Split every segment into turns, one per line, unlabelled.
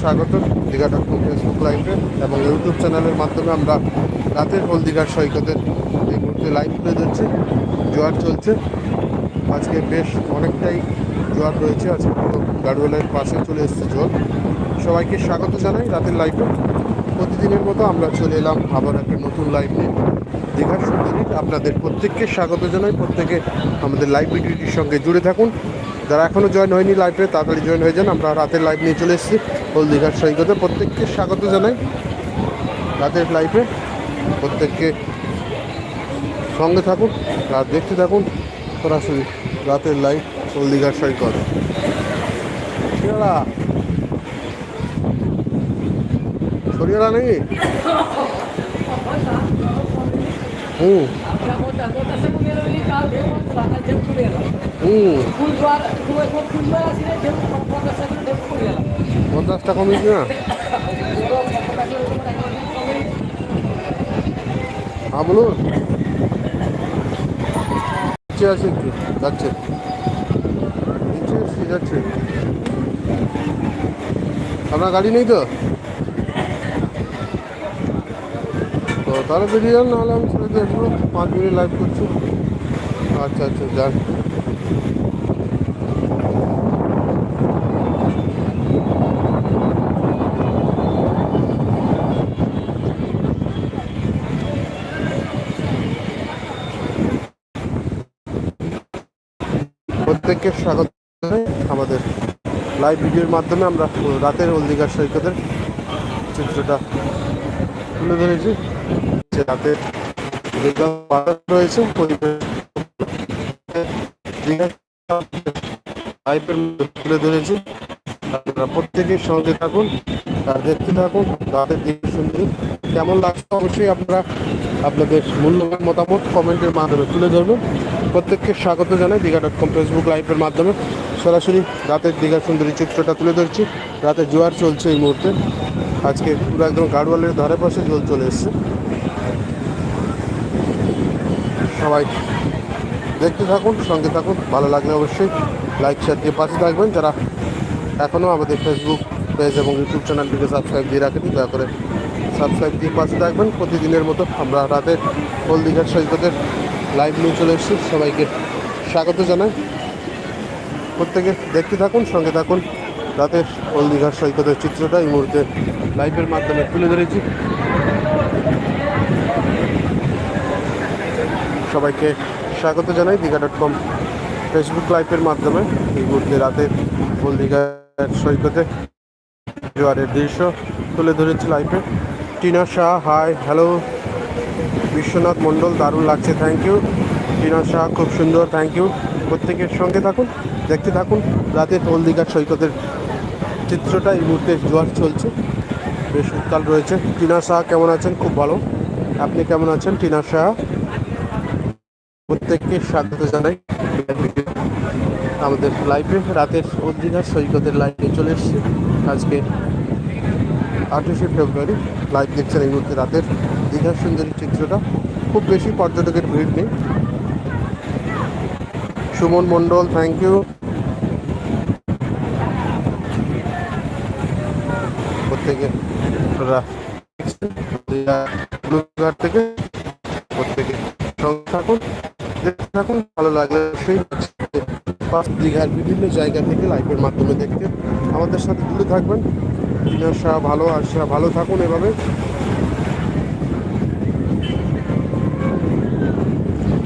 স্বাগত Digha dot com Facebook লাইভে এবং ইউটিউব চ্যানেলের মাধ্যমে আমরা রাতের হল দীঘার সৈকতের এই মুহূর্তে লাইভ তুলে ধরছি। জোয়ার চলছে। আজকে বেশ অনেকটাই জোয়ার রয়েছে। আজকে পুরো গাড়োয়ালের পাশে চলে এসেছে জল। সবাইকে স্বাগত জানাই রাতের লাইভে প্রতিদিনের মতো আমরা চলে এলাম আবার একটা নতুন লাইভ নিয়ে। দীঘার সুন্দরী, আপনাদের প্রত্যেককে স্বাগত জানাই। প্রত্যেকে আমাদের লাইভ ভিডিওটির সঙ্গে জুড়ে থাকুন। যারা এখনও জয়েন হয়নি লাইভে তাড়াতাড়ি জয়েন হয়ে যান। আমরা রাতের লাইভ নিয়ে চলে এসেছি। হল দীঘার সৈকতে প্রত্যেককে স্বাগত জানাই রাতের লাইফে প্রত্যেককে সঙ্গে থাকুন, রাত দেখতে থাকুন, সরাসরি রাতের লাইফ হল দীঘার সৈকত। শরিয়ালা! নাকি? হুম। হুম। পঞ্চাশটা কমিয়েছি না। হ্যাঁ বলুন। আছে একটু, যাচ্ছে। যাচ্ছে। আপনার গাড়ি নেই তো? তো তাহলে বেরিয়ে যান, নাহলে আমি ছেড়ে দিয়ে পাঁচ মিনিট লাইভ করছি। আচ্ছা আচ্ছা যান। প্রত্যেককে স্বাগত আমাদের লাইভ ভিডিওর মাধ্যমে আমরা রাতের হলদিঘাট সৈকতের চিত্রটা তুলে ধরেছি। রাতের রয়েছে লাইভের তুলে ধরেছি। আপনারা প্রত্যেকের সঙ্গে থাকুন, আর দেখতে থাকুন, রাতের দিকে সুন্দর কেমন লাগছে অবশ্যই আপনারা আপনাদের মূল্যবান মতামত কমেন্টের মাধ্যমে তুলে ধরবেন। প্রত্যেককে স্বাগত জানাই দীঘা ডট কম ফেসবুক লাইভের মাধ্যমে। সরাসরি রাতের দীঘা সুন্দরী চিত্রটা তুলে ধরছি। রাতে জোয়ার চলছে এই মুহূর্তে। আজকে পুরো একদম গাড়োয়ালের ধারে পাশে জল চলে এসছে। সবাই দেখতে থাকুন, সঙ্গে থাকুন। ভালো লাগলে অবশ্যই লাইক শেয়ার দিয়ে পাশে থাকবেন। যারা এখনও আমাদের ফেসবুক পেজ এবং ইউটিউব চ্যানেলটিকে সাবস্ক্রাইব দিয়ে রাখেনি, দয়া করে সাবস্ক্রাইব দিয়ে পাশে থাকবেন। প্রতিদিনের মতো আমরা রাতে হলদিঘাট সৈকতের লাইভ নিয়ে চলে এসেছি। সবাইকে স্বাগত জানাই। প্রত্যেকে দেখতে থাকুন, সঙ্গে থাকুন। রাতের হলদিঘাট সৈকতের চিত্রটা এই মুহূর্তে লাইভের মাধ্যমে তুলে ধরেছি। সবাইকে স্বাগত জানাই দীঘা ডট কম ফেসবুক লাইভের মাধ্যমে। এই মুহূর্তে রাতে হলদিঘাট সৈকতে জোয়ারের দৃশ্য তুলে ধরেছি লাইভে টিনা শাহ হাই হ্যালো বিশ্বনাথ মণ্ডল, দারুণ লাগছে থ্যাংক ইউ টিনা শাহ, খুব সুন্দর থ্যাংক ইউ প্রত্যেকের সঙ্গে থাকুন, দেখতে থাকুন, রাতে হলদিঘাট সৈকতের চিত্রটা এই মুহূর্তে জোয়ার চলছে। বেশ উত্তাল রয়েছে। টিনা শাহ, কেমন আছেন? খুব ভালো। আপনি কেমন আছেন? টিনা শাহ, প্রত্যেককে স্বাগত জানাই। আমাদের লাইভে রাতের দীঘার সৈকতের লাইভে চলে এসেছি। আজকে আঠাশে ফেব্রুয়ারি লাইভ দেখছেন এই মুহূর্তে রাতের দীঘার সুন্দরী চিত্রটা। খুব বেশি পর্যটকের ভিড় নেই। সুমন মণ্ডল থ্যাংক ইউ প্রত্যেকে আপনারা ঘাট থেকে প্রত্যেকে থাকুন থাকুন, ভালো লাগলে সেই দীঘার বিভিন্ন জায়গা থেকে লাইভের মাধ্যমে দেখতে। আমাদের সাথে জুড়ে থাকবেন। দিনের শাহ ভালো আসা ভালো থাকুন এভাবে।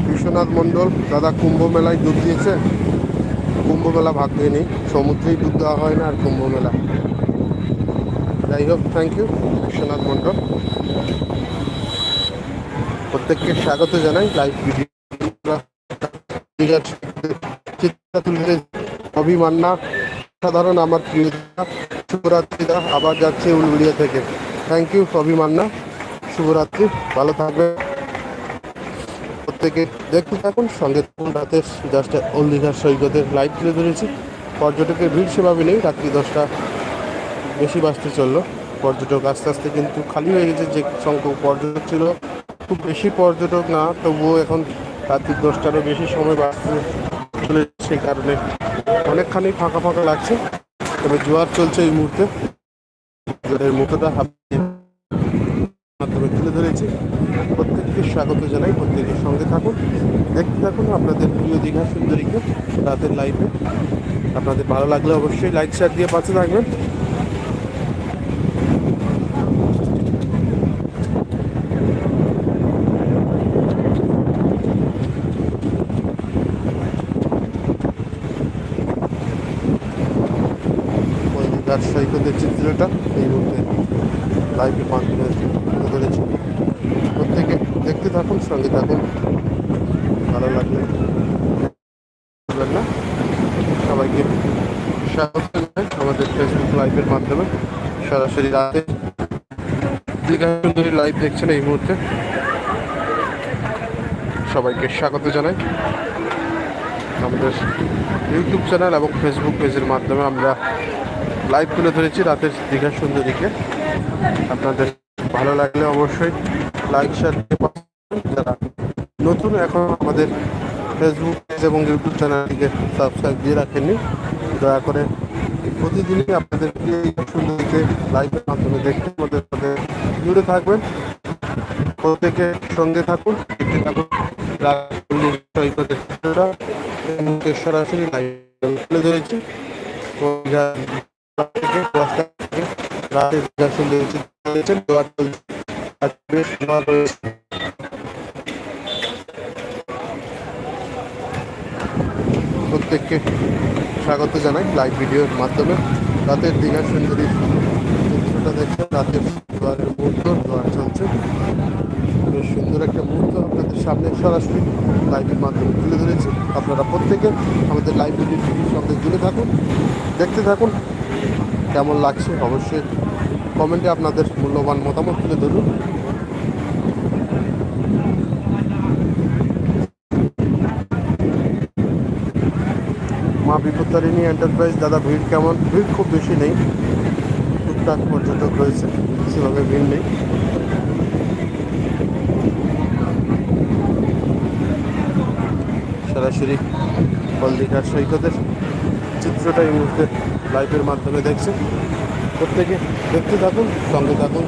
বিশ্বনাথ মণ্ডল, দাদা কুম্ভ মেলায় ডুব দিয়েছে। কুম্ভ মেলা ভাগ নেই। সমুদ্রেই ডুব দেওয়া হয় না আর কুম্ভ মেলা যাই হোক থ্যাংক ইউ বিশ্বনাথ মণ্ডল। প্রত্যেককে স্বাগত জানাই। লাইভ ভিডিও অভিমান্না। সাধারণ আমার প্রিয় শুভরাত্রিদা, আবার যাচ্ছে উলুলিয়া থেকে। থ্যাংক ইউ অভিমান্না শুভরাত্রি, ভালো থাকবে প্রত্যেকে দেখতে থাকুন সঙ্গে থাকুন, রাতে জাস্ট ওল দীঘার সৈকতের লাইভ তুলে ধরেছি। পর্যটকের ভিড় সেভাবে নেই, রাত্রি দশটা বেশি বাঁচতে চলল। পর্যটক আস্তে আস্তে কিন্তু খালি হয়ে গেছে, যে সংখ্যক পর্যটক ছিল। খুব বেশি পর্যটক না, তবুও এখন রাত্রি দশটারও বেশি সময় বাঁচতে চলে সেই কারণে অনেকখানি ফাঁকা ফাঁকা লাগছে। তবে জোয়ার চলছে এই মুহূর্তে। জোয়ারের মুখটা মাধ্যমে তুলে ধরেছে। প্রত্যেককে স্বাগত জানাই প্রত্যেকের সঙ্গে থাকুন। দেখতে থাকুন আপনাদের প্রিয় দীঘা সুন্দরীকে রাতের লাইফে আপনাদের ভালো লাগলে অবশ্যই লাইক শেয়ার দিয়ে পাশে থাকবেন। দীঘার সৈকতের চিত্রটা এই মুহূর্তে লাইভের মাধ্যমে তুলে ধরেছি। প্রত্যেকে দেখতে থাকুন, সঙ্গে থাকুন। ভালো লাগলে না। সবাইকে স্বাগত আমাদের ফেসবুক লাইভের মাধ্যমে। সরাসরি রাতে দীঘা সুন্দরী লাইভ দেখছেন এই মুহূর্তে। সবাইকে স্বাগত জানাই। আমাদের ইউটিউব চ্যানেল এবং ফেসবুক পেজের মাধ্যমে আমরা লাইভ তুলে ধরেছি রাতের দীঘার দীঘা সুন্দরীকে আপনাদের ভালো লাগলে অবশ্যই লাইক শেয়ার নতুন এখন আমাদের ফেসবুক পেজ এবং ইউটিউব চ্যানেলটিকে সাবস্ক্রাইব দিয়ে রাখেননি, দয়া করে প্রতিদিনই আপনাদের এই সুন্দরীকে লাইভের মাধ্যমে দেখতে আমাদের সাথে জুড়ে থাকবেন। প্রত্যেকে সঙ্গে থাকুন থাকুন। সরাসরি লাইভ তুলে ধরেছি। প্রত্যেককে স্বাগত জানাই লাইভ ভিডিওর মাধ্যমে। রাতের দীঘা সুন্দরী চিত্রটা দেখতে রাতের দোয়ারের মুহূর্ত, দোয়ার চলছে। বেশ সুন্দর একটা মুহূর্ত আপনাদের সামনে সরাসরি লাইভের মাধ্যমে তুলে ধরেছি। আপনারা প্রত্যেকে আমাদের লাইভ ভিডিওটির সঙ্গে জুড়ে থাকুন, দেখতে থাকুন কেমন লাগছে অবশ্যই কমেন্টে আপনাদের মূল্যবান মতামত তুলে ধরুন। মা বিপত্তারিণী এন্টারপ্রাইজ দাদা ভিড় কেমন? ভিড় খুব বেশি নেই। টুকটাক পর্যটক রয়েছে, সেভাবে ভিড় নেই। সরাসরি হলদিঘাট সৈকতের চিত্রটা এই মুহূর্তে লাইভের মাধ্যমে দেখছেন প্রত্যেকে দেখতে থাকুন, সঙ্গে থাকুন।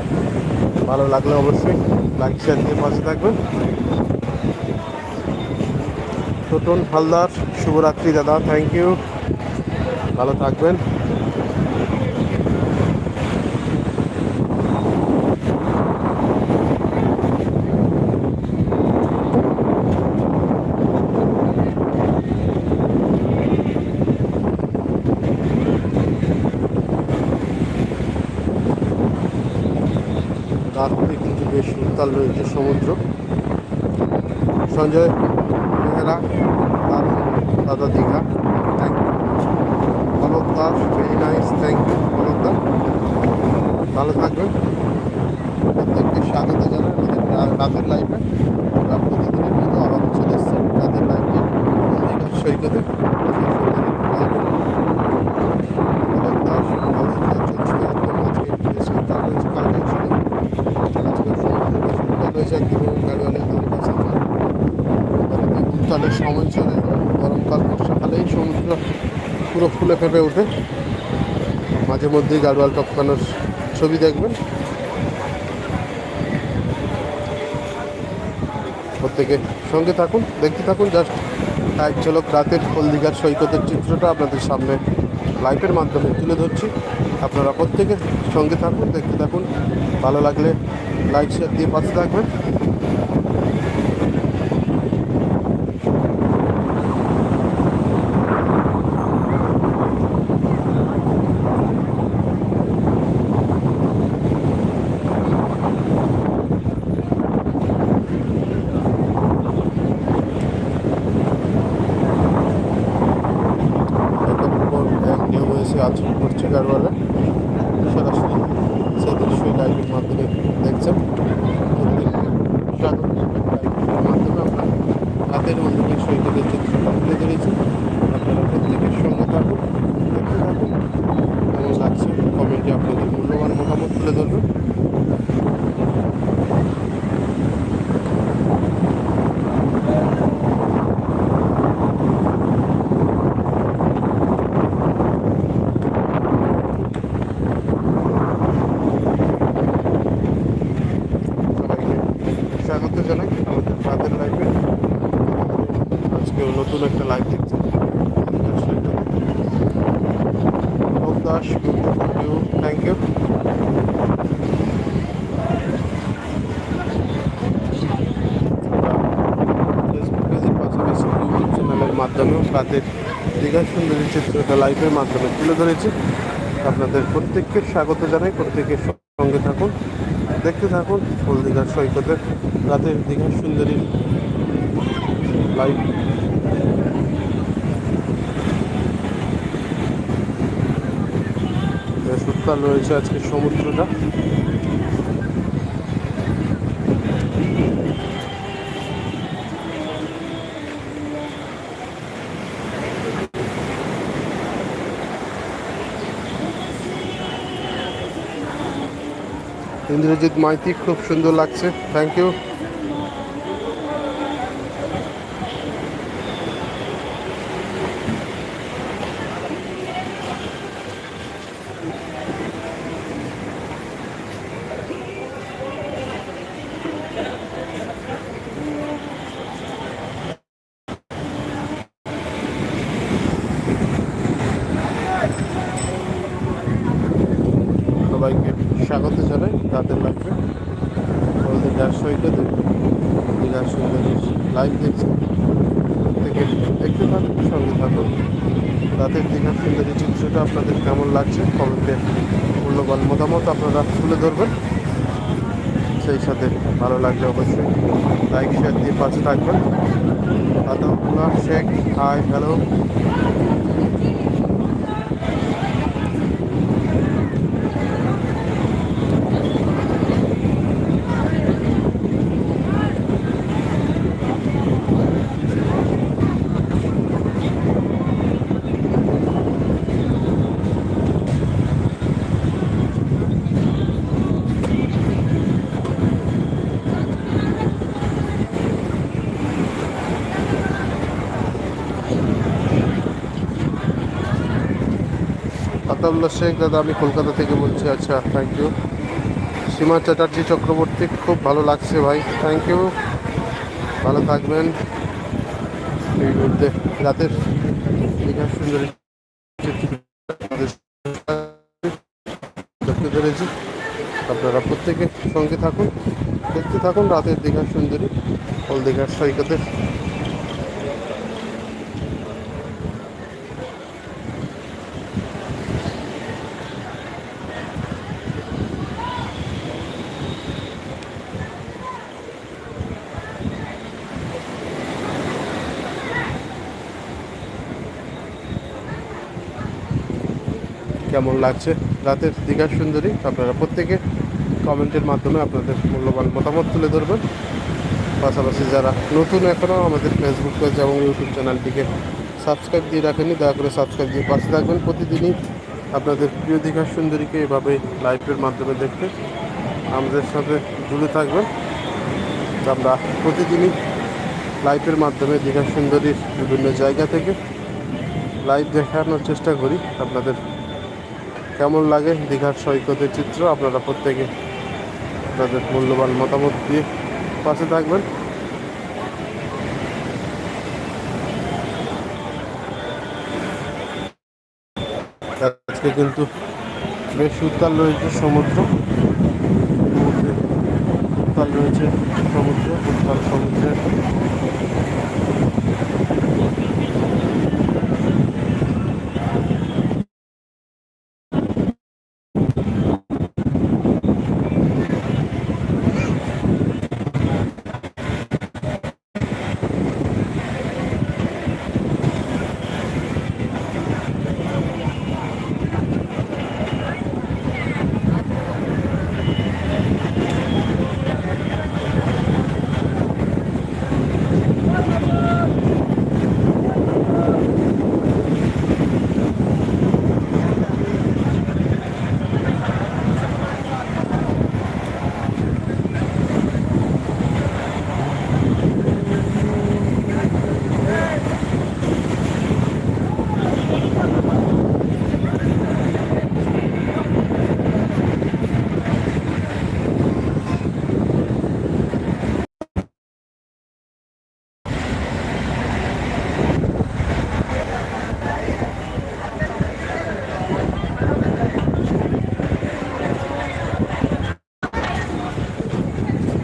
ভালো লাগলে অবশ্যই লাইক শেয়ার দিয়ে পাশে থাকবেন। টোটন হালদার, শুভরাত্রি দাদা থ্যাংক ইউ ভালো থাকবেন রাত্রে কিন্তু বেশ উত্তাল রয়েছে সমুদ্র। সঞ্জয়, মেহরা দারুণ দাদা Digha thank you Alok Das very nice thank you Alok দা ভালো থাকবেন। প্রত্যেককে স্বাগত জানাই। রাতের লাইফে আমরা প্রতিদিনের মতো আবার চলে এসেছি রাতের লাইফে সৈকতে অলোক দাস ভালো চলছে একদম আজকে বেশ উত্তাল রয়েছে কালকে ছিল আজকে সমুদ্র বেশ উত্তাল রয়েছে একদম গাড়িওয়ালা সময় চলে গরমকাল বর্ষাকালেই সমুদ্র পুরো ফুলে ফেপে ওঠে। মাঝে মধ্যেই গাড়োয়াল টপকানোর ছবি দেখবেন। প্রত্যেকে সঙ্গে থাকুন, দেখতে থাকুন, জাস্ট এক ঝলক রাতের হলদিঘাট সৈকতের চিত্রটা আপনাদের সামনে লাইভের মাধ্যমে তুলে ধরছি। আপনারা প্রত্যেকে সঙ্গে থাকুন, দেখতে থাকুন। ভালো লাগলে লাইক শেয়ার দিয়ে পাশে থাকবেন একদম উপর এক ঢেউ এসে আছড় পড়ছে গাড়োয়ালে সরাসরি সেই দৃশ্যই লাইভের মাধ্যমে আমাদের অনেক শহীদদের চিত্রটা তুলে ধরেছি আপনারা প্রত্যেকের সঙ্গে থাকুন, দেখতে থাকুন। কেমন লাগছে, কমেন্টে আপনাদের মূল্যবান মতামত তুলে ধরুন। স্বাগত আজকে নতুন একটা লাইভ দেখছি দাস ইউ থ্যাংক ইউ মাধ্যমেও রাতের দীঘা সুন্দরী চিত্রটা লাইভের মাধ্যমে তুলে ধরেছি। আপনাদের প্রত্যেককে স্বাগত জানাই প্রত্যেকের সঙ্গে থাকুন, দেখতে থাকুন ফুল দীঘার সৈকতের রাতের দীঘার সুন্দরীর লাইভ উত্তাল রয়েছে আজকে সমুদ্রটা। ইন্দ্রজিৎ মাইতি খুব সুন্দর লাগছে। থ্যাংক ইউ সবাইকে স্বাগত জানাই রাতের লাগবে। আমাদের সৈকতে দীঘার সুন্দরী লাইভ দেখছেন থেকে দেখতে থাকুন সঙ্গে থাকুন রাতের দীঘার সুন্দরী চিত্রটা আপনাদের কেমন লাগছে, কমেন্টে মূল্যবান মতামত আপনারা তুলে ধরবেন। সেই সাথে ভালো লাগলে অবশ্যই লাইক শেয়ার দিয়ে পাশে থাকবেন। আদাউল্লাহ শেখ হাই হ্যালো আতাউল্লাহ শেখ, দাদা আমি কলকাতা থেকে বলছি আচ্ছা থ্যাংক ইউ সীমা চ্যাটার্জি চক্রবর্তী, খুব ভালো লাগছে ভাই থ্যাংক ইউ ভালো থাকবেন। রাতের সুন্দরী পেরেছি। আপনারা প্রত্যেকে সঙ্গে থাকুন, দেখতে থাকুন রাতের দীঘার সুন্দরী ওল দীঘার সৈকতের কেমন লাগছে? রাতের দীঘার সুন্দরী, আপনারা প্রত্যেকে কমেন্টের মাধ্যমে আপনাদের মূল্যবান মতামত তুলে ধরবেন। পাশাপাশি যারা নতুন এখনও আমাদের ফেসবুক পেজ এবং ইউটিউব চ্যানেলটিকে সাবস্ক্রাইব দিয়ে রাখেননি, দয়া করে সাবস্ক্রাইব দিয়ে পাশে থাকবেন। প্রতিদিনই আপনাদের প্রিয় দীঘার সুন্দরীকে এভাবে লাইভের মাধ্যমে দেখতে আমাদের সাথে জুড়ে থাকবেন। আমরা প্রতিদিনই লাইভের মাধ্যমে দীঘার সুন্দরীর বিভিন্ন জায়গা থেকে লাইভ দেখানোর চেষ্টা করি। আপনাদের কেমন লাগে দীঘার সৈকতের চিত্র? আপনারা প্রত্যেকে আপনাদের মূল্যবান মতামত দিয়ে পাশে থাকবেন। আজকে কিন্তু বেশ উত্তাল রয়েছে সমুদ্র। উত্তাল রয়েছে সমুদ্র, উত্তাল সমুদ্রের